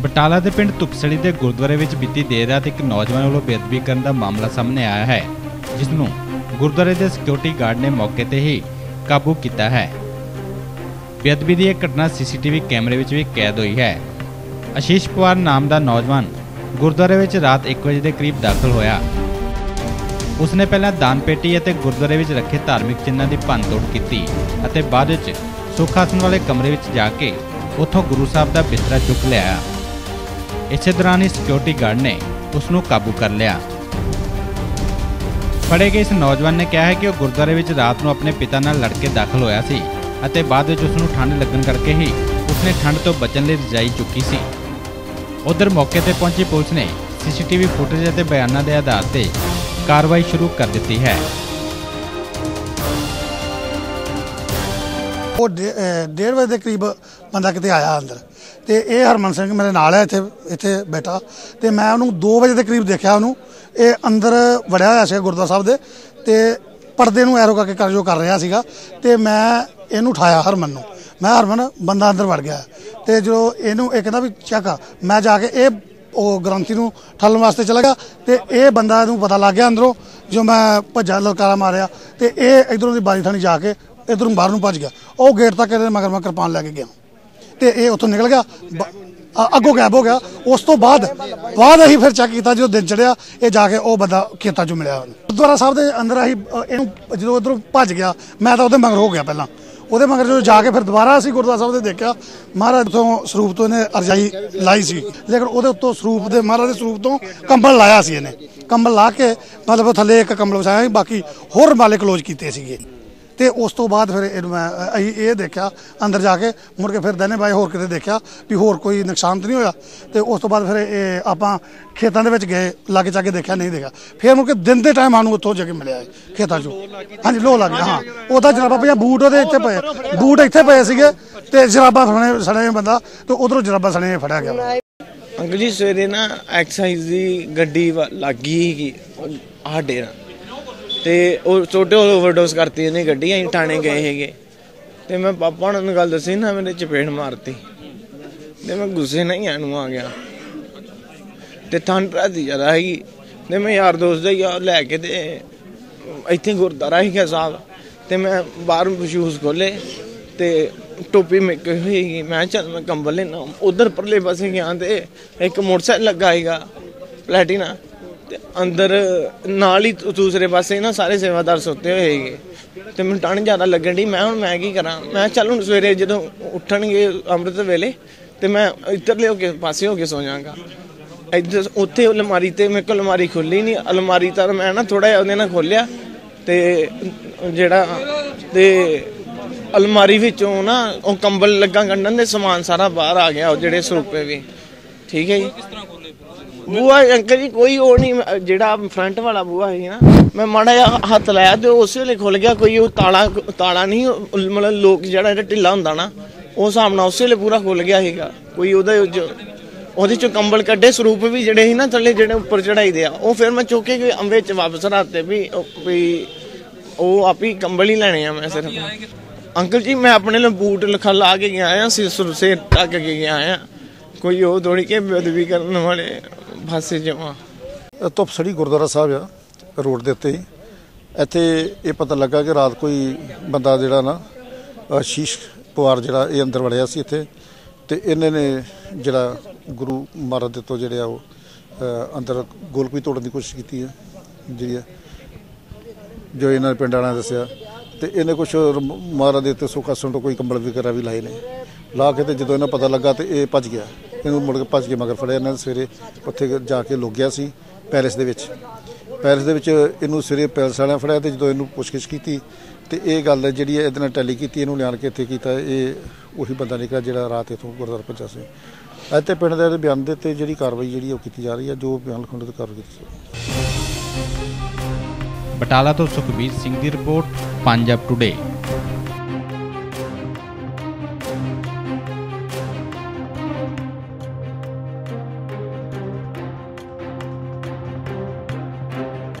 ਬਟਾਲਾ ਦੇ ਪਿੰਡ ਤੁਕਸੜੀ ਦੇ ਗੁਰਦੁਆਰੇ ਵਿੱਚ ਬੀਤੀ ਦੇਰ ਰਾਤ ਇੱਕ ਨੌਜਵਾਨ ਵੱਲੋਂ ਬੇਅਦਬੀ ਕਰਨ ਦਾ ਮਾਮਲਾ ਸਾਹਮਣੇ ਆਇਆ ਹੈ ਜਿਸ ਨੂੰ ਗੁਰਦੁਆਰੇ ਦੇ ਸਿਕਿਉਰਿਟੀ ਗਾਰਡ ਨੇ ਮੌਕੇ ਤੇ ਹੀ ਕਾਬੂ ਕੀਤਾ ਹੈ। ਬੇਅਦਬੀ ਦੀ ਇਹ ਘਟਨਾ ਸੀਸੀਟੀਵੀ ਕੈਮਰੇ ਵਿੱਚ ਵੀ ਕੈਦ ਹੋਈ ਹੈ। ਆਸ਼ੀਸ਼ ਪਵਾਰ ਨਾਮ ਦਾ ਨੌਜਵਾਨ ਗੁਰਦੁਆਰੇ ਵਿੱਚ ਰਾਤ 1 ਵਜੇ ਦੇ ਕਰੀਬ ਦਾਖਲ ਹੋਇਆ। ਉਸਨੇ ਪਹਿਲਾਂ ਦਾਨ ਪੇਟੀ ਅਤੇ ਗੁਰਦੁਆਰੇ ਵਿੱਚ ਰੱਖੇ ਧਾਰਮਿਕ ਚਿੰਨ੍ਹਾਂ ਦੀ ਭੰਨਤੋੜ ਕੀਤੀ ਅਤੇ ਬਾਅਦ ਵਿੱਚ ਸੁੱਖ ਆਸਣ ਵਾਲੇ ਕਮਰੇ ਵਿੱਚ ਜਾ ਕੇ ਉੱਥੋਂ ਗੁਰੂ ਸਾਹਿਬ ਦਾ ਬਿਸਤਰਾ ਚੁੱਕ ਲਿਆ ਇਸੇ ਦੌਰਾਨ ਹੀ ਸਿਕਿਉਰਿਟੀ ਗਾਰਡ ਨੇ ਉਸ ਨੂੰ ਕਾਬੂ ਕਰ ਲਿਆ। ਫੜੇ ਗਏ ਇਸ ਨੌਜਵਾਨ ਨੇ ਕਿਹਾ ਹੈ ਕਿ ਉਹ ਗੁਰਦੁਆਰੇ ਵਿੱਚ ਰਾਤ ਨੂੰ ਆਪਣੇ ਪਿਤਾ ਨਾਲ ਲੜ ਕੇ ਦਾਖਲ ਹੋਇਆ ਸੀ ਅਤੇ ਬਾਅਦ ਵਿੱਚ ਉਸ ਨੂੰ ਠੰਡ ਲੱਗਣ ਕਰਕੇ ਹੀ ਉਸਨੇ ਠੰਡ ਤੋਂ ਬਚਣ ਲਈ ਰਜਾਈ ਚੁੱਕੀ ਸੀ। ਉਧਰ ਮੌਕੇ ਤੇ ਪਹੁੰਚੀ ਪੁਲਿਸ ਨੇ ਸੀਸੀਟੀਵੀ ਫੁਟੇਜ ਅਤੇ ਬਿਆਨਾਂ ਦੇ ਆਧਾਰ ਤੇ ਕਾਰਵਾਈ ਸ਼ੁਰੂ ਕਰ ਦਿੱਤੀ ਹੈ। ਉਹ ਡੇ- ਅਹ ਡੇਢ ਵਜੇ ਦੇ ਕਰੀਬ ਬੰਦਾ ਕਿਤੇ ਆਇਆ ਅੰਦਰ। ਤੇ ਇਹ ਹਰਮਨ ਸਿੰਘ ਮੇਰੇ ਨਾਲ ਹੈ ਇੱਥੇ ਇੱਥੇ ਬੈਠਾ। ਤੇ ਮੈਂ ਉਹਨੂੰ 2 ਵਜੇ ਦੇ ਕਰੀਬ ਦੇਖਿਆ ਉਹਨੂੰ। ਇਹ ਅੰਦਰ ਵੜਿਆ ਹੋਇਆ ਸੀਗਾ ਗੁਰਦੁਆਰਾ ਸਾਹਿਬ ਦੇ ਤੇ ਪਰਦੇ ਨੂੰ ਐਰੋ ਕਰਕੇ ਕਰ ਜੋ ਕਰ ਰਿਹਾ ਸੀਗਾ ਤੇ ਮੈਂ ਇਹਨੂੰ ਉਠਾਇਆ ਹਰਮਨ ਨੂੰ। ਮੈਂ ਹਰਮਨ, ਬੰਦਾ ਅੰਦਰ ਵੜ ਗਿਆ। ਤੇ ਜੋ ਇਹਨੂੰ ਇਹ ਕਹਿੰਦਾ ਵੀ, ਚੱਕ ਮੈਂ ਜਾ ਕੇ ਇਹ ਉਹ ਗ੍ਰੰਥੀ ਨੂੰ ਠੱਲਣ ਵਾਸਤੇ ਚਲਾ ਗਿਆ ਤੇ ਇਹ ਬੰਦਾ ਨੂੰ ਪਤਾ ਲੱਗ ਗਿਆ ਅੰਦਰੋਂ, ਜੋ ਮੈਂ ਭੱਜਾ ਲਲਕਾਰਾ ਮਾਰਿਆ। ਤੇ ਇਹ ਇਧਰੋਂ ਦੀ ਬਾਰੀ ਥਾਣੀ ਜਾ ਕੇ ਇਧਰੋਂ ਬਾਹਰ ਨੂੰ ਭੱਜ ਗਿਆ। ਉਹ ਗੇਟ ਤੱਕ ਇਹਦੇ ਮਗਰ ਮੈਂ ਕਿਰਪਾਨ ਲੈ ਕੇ ਗਿਆ। ਤੇ ਇਹ ਉੱਥੋਂ ਨਿਕਲ ਗਿਆ। ਅੱਗੋਂ ਗਾਇਬ ਹੋ ਗਿਆ। ਉਸ ਤੋਂ ਬਾਅਦ ਬਾਅਦ ਅਸੀਂ ਫਿਰ ਚੈੱਕ ਕੀਤਾ, ਜਦੋਂ ਦਿਨ ਚੜਿਆ, ਇਹ ਜਾ ਕੇ ਉਹ ਬੰਦਾ ਖੇਤਾਂ 'ਚੋਂ ਮਿਲਿਆ। ਗੁਰਦੁਆਰਾ ਸਾਹਿਬ ਦੇ ਅੰਦਰ ਅਸੀਂ ਇਹਨੂੰ ਜਦੋਂ ਉਧਰੋਂ ਭੱਜ ਗਿਆ, ਮੈਂ ਤਾਂ ਉਹਦੇ ਮਗਰ ਹੋ ਗਿਆ ਪਹਿਲਾਂ। ਉਹਦੇ ਮਗਰ ਜਦੋਂ ਜਾ ਕੇ ਫਿਰ ਦੁਬਾਰਾ ਅਸੀਂ ਗੁਰਦੁਆਰਾ ਸਾਹਿਬ ਦੇ ਦੇਖਿਆ, ਮਹਾਰਾਜ ਤੋਂ ਸਰੂਪ ਤੋਂ ਇਹਨੇ ਅਰਜਾਈ ਲਾਈ ਸੀ। ਲੇਕਿਨ ਉਹਦੇ ਉੱਤੋਂ ਸਰੂਪ ਦੇ, ਮਹਾਰਾਜ ਦੇ ਸਰੂਪ ਤੋਂ ਕੰਬਲ ਲਾਇਆ ਸੀ ਇਹਨੇ। ਕੰਬਲ ਲਾ ਕੇ ਮਤਲਬ ਥੱਲੇ ਇੱਕ ਕੰਬਲ ਵਸਾਇਆ ਸੀ, ਬਾਕੀ ਹੋਰ ਮਾਲੇ ਕਲੋਜ਼ ਕੀਤੇ ਸੀਗੇ। ਤੇ ਉਸ ਤੋਂ ਬਾਅਦ ਫਿਰ ਇਹਨੂੰ ਮੈਂ ਅਸੀਂ ਇਹ ਦੇਖਿਆ, ਅੰਦਰ ਜਾ ਕੇ ਮੁੜ ਕੇ ਫਿਰ ਦਨੇ ਬਾਈ ਹੋਰ ਕਿਤੇ ਦੇਖਿਆ ਵੀ ਹੋਰ ਕੋਈ ਨੁਕਸਾਨ ਤਾਂ ਨਹੀਂ ਹੋਇਆ। ਤੇ ਉਸ ਤੋਂ ਬਾਅਦ ਫਿਰ ਇਹ ਆਪਾਂ ਖੇਤਾਂ ਦੇ ਵਿੱਚ ਗਏ, ਲਾਗੇ ਜਾ ਕੇ ਦੇਖਿਆ, ਨਹੀਂ ਦੇਖਿਆ। ਫਿਰ ਮੁੜ ਕੇ ਦਿਨ ਦੇ ਟਾਈਮ ਸਾਨੂੰ ਉੱਥੋਂ ਜਾ ਕੇ ਮਿਲਿਆ ਖੇਤਾਂ 'ਚੋਂ। ਹਾਂਜੀ ਲੋ ਲੱਗ ਗਿਆ, ਹਾਂ। ਉਹਦਾ ਜਰਾਬਾ ਪਿਆ ਬੂਟ ਉਹਦੇ ਇੱਥੇ ਪਏ, ਬੂਟ ਇੱਥੇ ਪਏ ਸੀਗੇ ਤੇ ਜਰਾਬਾ ਫੜਨੇ ਸਣੇ ਬੰਦਾ ਤੇ ਉਧਰੋਂ ਜਰਾਬਾ ਸਣੇ ਫੜਿਆ ਗਿਆ। ਅੰਕਲ ਜੀ, ਸਵੇਰੇ ਨਾ ਐਕਸਾਈਜ਼ ਦੀ ਗੱਡੀ ਵਾ- ਲੱਗ ਗਈ ਸੀਗੀ ਸਾਡੇ ਨਾਲ ਤੇ ਉਹ ਛੋਟੇ ਓਵਰਡੋਸ ਕਰਤੀ ਇਹਨੇ ਗੱਡੀ ਅਸੀਂ ਥਾਣੇ ਗਏ ਹੈਗੇ ਤੇ ਮੈਂ ਪਾਪਾ ਨੂੰ ਗੱਲ ਦੱਸੀ ਨਾ, ਮੇਰੇ ਚਪੇੜ ਮਾਰਤੀ। ਤੇ ਮੈਂ ਗੁੱਸੇ ਨਾਲ ਹੀ ਆਨੂੰ ਆ ਗਿਆ। ਤੇ ਠੰਡ ਦੀ ਜ਼ਿਆਦਾ ਹੈਗੀ ਤੇ ਮੈਂ ਯਾਰ ਦੋਸਤ ਦਾ ਯਾਰ ਲੈ ਕੇ ਤੇ ਇੱਥੇ ਗੁਰਦਾਰਾ ਹੀ ਗਿਆ ਸਾਹਿਬ। ਤੇ ਮੈਂ ਬਾਹਰ ਸ਼ੂਜ਼ ਖੋਲੇ ਤੇ ਟੋਪੀ ਮੇਕ ਹੋਈ ਮੈਂ ਕਿਹਾ ਚੱਲ ਮੈਂ ਕੰਬਲ ਲੈਣਾ। ਉਧਰ ਪਰਲੇ ਪਾਸੇ ਗਿਆ ਤੇ ਇੱਕ ਮੋਟਰਸਾਈਕਲ ਲੱਗਾ ਹੈਗਾ ਪਲੈਟੀਨਾ। ਤੇ ਅੰਦਰ ਨਾਲ ਹੀ ਦੂਸਰੇ ਪਾਸੇ ਨਾ ਸਾਰੇ ਸੇਵਾਦਾਰ ਸੁੱਤੇ ਹੋਏ ਹੈਗੇ ਤੇ ਮੈਨੂੰ ਟਣ ਜ਼ਿਆਦਾ ਲੱਗਣ ਦੀ ਮੈਂ ਹੁਣ ਮੈਂ ਕੀ ਕਰਾਂ? ਮੈਂ ਚੱਲ ਹੁਣ ਸਵੇਰੇ ਜਦੋਂ ਉੱਠਣਗੇ ਅੰਮ੍ਰਿਤ ਵੇਲੇ, ਤੇ ਮੈਂ ਇੱਧਰਲੇ ਹੋ ਕੇ ਪਾਸੇ ਹੋ ਕੇ ਸੌ ਜਾਵਾਂਗਾ। ਇੱਧਰ ਉੱਥੇ ਅਲਮਾਰੀ ਤੇ ਮੇਰੇ ਕੋਲ ਅਲਮਾਰੀ ਖੁੱਲੀ ਨਹੀਂ ਅਲਮਾਰੀ ਤਾਂ ਮੈਂ ਨਾ ਥੋੜਾ ਜਿਹਾ ਉਹਦੇ ਨਾਲ ਖੋਲਿਆ ਤੇ ਜਿਹੜਾ ਤੇ ਅਲਮਾਰੀ ਵਿੱਚੋਂ ਨਾ ਉਹ ਕੰਬਲ ਲੱਗਾ ਗੰਢਣ ਦੇ ਸਮਾਨ ਸਾਰਾ ਬਾਹਰ ਆ ਗਿਆ, ਉਹ ਜਿਹੜੇ ਸਰੂਪੇ ਵੀ। ਠੀਕ ਹੈ ਜੀ? ਬੂਆ ਅੰਕਲ ਜੀ, ਕੋਈ ਉਹ ਨਹੀਂ ਜਿਹੜਾ ਫਰੰਟ ਵਾਲਾ ਬੂਆ ਹੈ ਨਾ, ਮੈਂ ਮਾੜਾ ਜਿਹਾ ਹੱਥ ਲਾਇਆ ਤੇ ਉਸੇ ਵੇਲੇ ਖੁੱਲ ਗਿਆ, ਕੋਈ ਉਹ ਤਾਲਾ ਤਾਲਾ ਨਹੀਂ ਮਤਲਬ ਲੋਕ ਜਿਹੜਾ ਜਿਹੜਾ ਢਿੱਲਾ ਹੁੰਦਾ ਨਾ, ਉਹ ਹਿਸਾਬ ਨਾਲ ਉਸੇ ਵੇਲੇ ਪੂਰਾ ਖੁੱਲ ਗਿਆ ਸੀਗਾ, ਕੋਈ ਉਹਦੇ ਉਹਦੇ ਚੋਂ ਕੰਬਲ ਕੱਢੇ, ਸਰੂਪ ਵੀ ਜਿਹੜੇ ਸੀ ਨਾ ਥੱਲੇ ਜਿਹੜੇ ਉੱਪਰ ਚੜਾਈ ਦੇ ਆ, ਉਹ ਫਿਰ ਮੈਂ ਚੁੱਕ ਕੇ ਅੰਬੇ ਚ ਵਾਪਸ ਰਾਤੇ ਵੀ, ਉਹ- ਉਹ ਆਪ ਹੀ ਕੰਬਲ ਹੀ ਲੈਣੇ ਆ ਮੈਂ ਸਿਰਫ। ਅੰਕਲ ਜੀ, ਮੈਂ ਆਪਣੇ ਲਈ ਬੂਟ ਲਖਾ ਲਾ ਕੇ ਗਿਆ ਆ ਸਿਰ ਸਿਰ ਟੱਕ ਕੇ ਗਿਆ ਆ, ਕੋਈ ਉਹ ਥੋੜੀ ਕੇ ਬੇਦਬੀ ਕਰਨ ਵਾਲੇ ਫਾਸੇ ਜਮਾ ਧੁੱਪਸੜੀ ਗੁਰਦੁਆਰਾ ਸਾਹਿਬ ਆ ਰੋਡ ਦੇ ਉੱਤੇ ਹੀ। ਇੱਥੇ ਇਹ ਪਤਾ ਲੱਗਾ ਕਿ ਰਾਤ ਕੋਈ ਬੰਦਾ ਜਿਹੜਾ ਨਾ ਅ, ਸ਼ੀਸ਼ ਪਵਾਰ ਜਿਹੜਾ ਇਹ ਅੰਦਰ ਵੜਿਆ ਸੀ ਇੱਥੇ। ਤੇ ਇਹਨੇ ਨੇ ਜਿਹੜਾ ਗੁਰੂ ਮਹਾਰਾਜ ਦੇ ਤੋਂ ਜਿਹੜੇ ਆ ਉਹ ਅੰਦਰ ਗੋਲਕੀ ਤੋੜਨ ਦੀ ਕੋਸ਼ਿਸ਼ ਕੀਤੀ ਹੈ ਜਿਹੜੀ ਹੈ ਜੋ ਇਹਨਾਂ ਦੇ ਪਿੰਡ ਵਾਲਿਆਂ ਦੱਸਿਆ। ਤੇ ਇਹਨੇ ਕੁਝ ਮਹਾਰਾਜ ਦੇ ਉੱਤੇ ਸੁਖਾਸਣ ਤੋਂ ਕੋਈ ਕੰਬਲ ਵਗੈਰਾ ਵੀ ਲਾਏ ਨੇ। ਲਾ ਕੇ ਤੇ ਜਦੋਂ ਇਹਨਾਂ ਪਤਾ ਲੱਗਾ ਤੇ ਇਹ ਭੱਜ ਗਿਆ। ਇਹਨੂੰ ਮੁੜ ਕੇ ਭੱਜ ਕੇ ਮਗਰ ਫੜਿਆ ਇਹਨਾਂ ਨੇ ਸਵੇਰੇ। ਉੱਥੇ ਜਾ ਕੇ ਲੁਕ ਗਿਆ ਸੀ ਪੈਲੇਸ ਦੇ ਵਿੱਚ। ਪੈਲੇਸ ਦੇ ਵਿੱਚ ਇਹਨੂੰ ਸਵੇਰੇ ਪੈਲਸ ਵਾਲਿਆਂ ਫੜਿਆ ਤੇ ਜਦੋਂ ਇਹਨੂੰ ਪੁੱਛਗਿੱਛ ਕੀਤੀ ਤੇ ਇਹ ਗੱਲ ਜਿਹੜੀ ਹੈ ਇਹਦੇ ਨਾਲ ਟੈਲੀ ਕੀਤੀ, ਇਹਨੂੰ ਲਿਆਣ ਕੇ ਇੱਥੇ ਕੀਤਾ। ਇਹ ਉਹੀ ਬੰਦਾ ਨਿਕਲਿਆ ਜਿਹੜਾ ਰਾਤ ਇਥੋਂ ਗੁਰਦੁਆਰਾ ਪਹੁੰਚਿਆ ਸੀ। ਇੱਥੇ ਪਿੰਡ ਦੇ ਬਿਆਨ ਦੇ ਉੱਤੇ ਜਿਹੜੀ ਕਾਰਵਾਈ ਜਿਹੜੀ ਉਹ ਕੀਤੀ ਜਾ ਰਹੀ ਹੈ, ਜੋ ਬਿਆਨ ਲਿਖਣ ਤੇ ਕਾਰਵਾਈ ਕੀਤੀ ਬਟਾਲਾ ਤੋਂ ਸੁਖਬੀਰ ਸਿੰਘ ਦੀ ਰਿਪੋਰਟ, ਪੰਜਾਬ ਟੁਡੇ